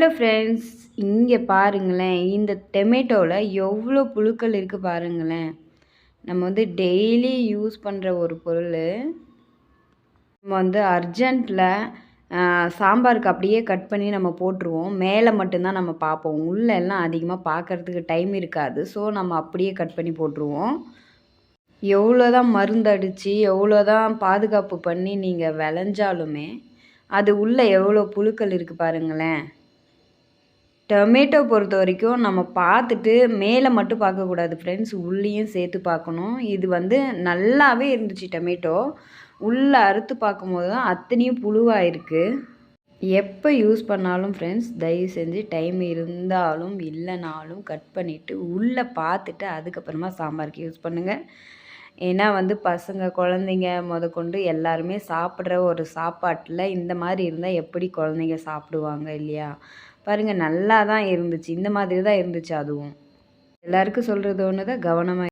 Hello friends இங்கே பாருங்களேன். இந்த டொமேட்டோவில் எவ்வளோ புழுக்கள் இருக்குது பாருங்களேன். நம்ம வந்து டெய்லி யூஸ் பண்ணுற ஒரு பொருள். நம்ம வந்து அர்ஜெண்ட்டில் சாம்பாருக்கு அப்படியே கட் பண்ணி நம்ம போட்டுருவோம். மேலே மட்டும்தான் நம்ம பார்ப்போம். உள்ளே எல்லாம் அதிகமாக பார்க்கறதுக்கு டைம் இருக்காது. ஸோ நம்ம அப்படியே கட் பண்ணி போட்டுருவோம். எவ்வளோ தான் மருந்தடித்து எவ்வளோ தான் பாதுகாப்பு பண்ணி நீங்கள் விளைஞ்சாலுமே அது உள்ளே எவ்வளோ புழுக்கள் இருக்குது பாருங்களேன். டொமேட்டோ பொறுத்த வரைக்கும் நம்ம பார்த்துட்டு மேலே மட்டும் பார்க்கக்கூடாது ஃப்ரெண்ட்ஸ் உள்ளேயும் சேர்த்து பார்க்கணும். இது வந்து நல்லாவே இருந்துச்சு டொமேட்டோ உள்ளே அறுத்து பார்க்கும்போது தான் அத்தனையும் புழுவாக இருக்குது எப்போ யூஸ் பண்ணாலும் ஃப்ரெண்ட்ஸ் தயவு செஞ்சு டைம் இருந்தாலும் இல்லைனாலும் கட் பண்ணிவிட்டு உள்ளே பார்த்துட்டு அதுக்கப்புறமா சாம்பாருக்கு யூஸ் பண்ணுங்கள் ஏன்னா வந்து பசங்க குழந்தைங்க முதற்கொண்டு எல்லாருமே சாப்பிட்ற ஒரு சாப்பாட்டில் இந்த மாதிரி இருந்தால் எப்படி குழந்தைங்க சாப்பிடுவாங்க இல்லையா? பாருங்கள் நல்லா தான் இருந்துச்சு. இந்த மாதிரி தான் இருந்துச்சு அதுவும். எல்லாருக்கும் சொல்கிறது ஒன்று தான் கவனமாக